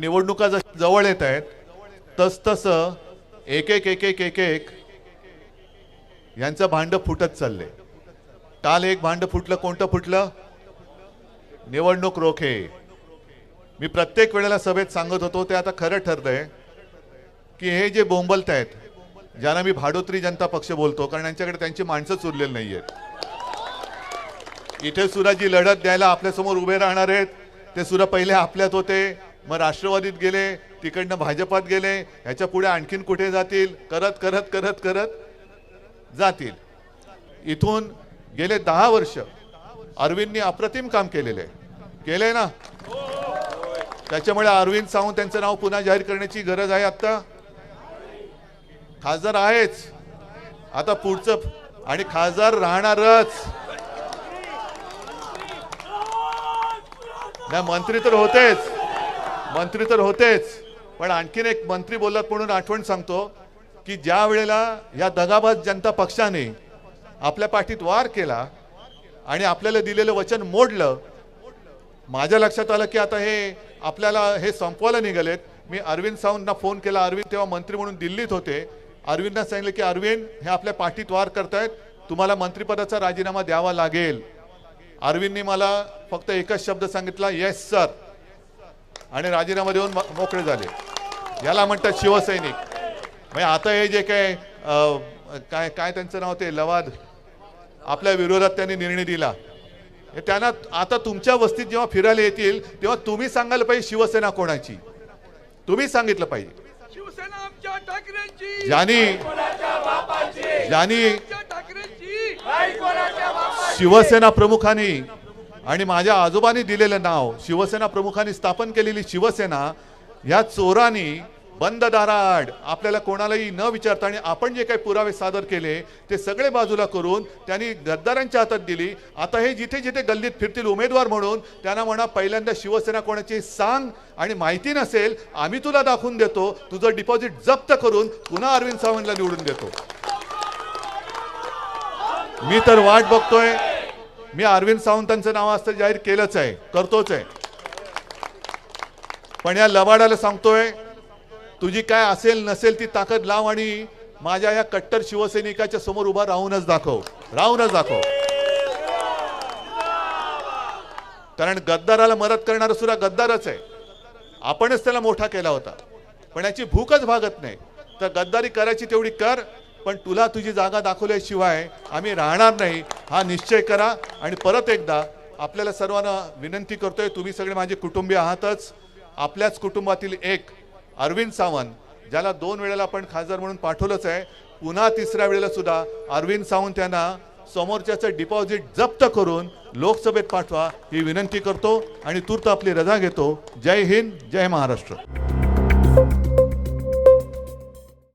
निवडणुका जशा जवळ येत आहेत तसतसं एक एक एक एक एक एक यांचं भांड फुटत चालले काल एक भांड फुटलं कोणतं फुटलं? निवडणूक रोखे. मी प्रत्येक वेळेला सभेत सांगत होतो ते आता खरं ठरतंय की हे जे बोंबलत आहेत ज्यांना मी भाडोत्री जनता पक्ष बोलतो कारण यांच्याकडे त्यांची माणसंच उरलेली नाही आहेत इथे सुद्धा जी लढत द्यायला आपल्यासमोर उभे राहणार आहेत ते सुद्धा पहिले आपल्यात होते. मग राष्ट्रवादीत गेले तिकडनं भाजपात गेले ह्याच्या पुढे आणखीन कुठे जातील? करत करत करत करत जातील. इथून गेले दहा वर्ष अरविंदनी अप्रतिम काम केलेले. केले ना? त्याच्यामुळे अरविंद सावंत त्यांचं नाव पुन्हा जाहीर करण्याची गरज आहे आत्ता. खासदार आहेच. आता पुढचं आणि खासदार राहणारच. नाही मंत्री तर होतेच. मंत्री तर होतेच पण आणखीन एक मंत्री बोललात म्हणून आठवण सांगतो की ज्या वेळेला या दगाबाज जनता पक्षाने आपल्या पाठीत वार केला आणि आपल्याला दिलेलं वचन मोडलं माझ्या लक्षात आलं की आता हे आपल्याला हे संपवायला निघालेत. मी अरविंद सावंतना फोन केला. अरविंद तेव्हा मंत्री म्हणून दिल्लीत होते. अरविंदना सांगितलं की अरविंद हे आपल्या पाठीत वार करतायत. तुम्हाला मंत्रिपदाचा राजीनामा द्यावा लागेल. अरविंदनी मला फक्त एकच शब्द सांगितला येस सर आणि राजीनामा देऊन मोकळे झाले. याला म्हणतात शिवसैनिक. म्हणजे आता हे जे काय काय काय त्यांचं नाव ते लवाद आपल्या विरोधात त्यांनी निर्णय दिला. त्यांना आता तुमच्या वस्तीत जेव्हा फिरायला येतील तेव्हा तुम्ही सांगायला पाहिजे शिवसेना कोणाची. तुम्ही सांगितलं पाहिजे. ज्यांनी ज्यांनी शिवसेना प्रमुखांनी आणि माझ्या आजोबांनी दिलेलं नाव शिवसेना प्रमुखांनी स्थापन केलेली शिवसेना या चोरांनी बंद दाराआड आपल्याला कोणालाही न विचारता आणि आपण जे काही पुरावे सादर केले ते सगळे बाजूला करून त्यांनी गद्दारांच्या हातात दिली. आता हे जिथे जिथे गल्लीत फिरतील उमेदवार म्हणून त्यांना म्हणा पहिल्यांदा शिवसेना कोणाची सांग आणि माहिती नसेल आम्ही तुला दाखवून देतो तुझं डिपॉझिट जप्त करून पुन्हा अरविंद सावंतला निवडून देतो. मी तर वाट बघतोय. मी अरविंद सावंतांचं नाव असतं जाहीर केलंच आहे करतोच आहे. पण या लवाडाला सांगतोय तुझी काय असेल नसेल ती ताकद लाव आणि माझ्या या कट्टर शिवसैनिकाच्या समोर उभा राहूनच दाखव राहूनच दाखव. कारण गद्दाराला मदत करणारा सुद्धा गद्दारच आहे. आपणच त्याला मोठा केला होता. पण याची भूकच भागत नाही. तर गद्दारी करायची तेवढी कर पण तुला तुझी जागा दाखवल्याशिवाय आम्ही राहणार नाही. हा निश्चय करा. आणि परत एकदा आपल्याला सर्वांना विनंती करतोय तुम्ही सगळे माझे कुटुंबीय आहातच. आपल्याच कुटुंबातील एक अरविंद सावंत ज्याला दोन वेळेला आपण खासदार म्हणून पाठवलंच आहे पुन्हा तिसऱ्या वेळेला सुद्धा अरविंद सावंत यांना समोरच्याचं डिपॉझिट जप्त करून लोकसभेत पाठवा ही विनंती करतो आणि तूर्त आपली रजा घेतो. जय हिंद जय महाराष्ट्र.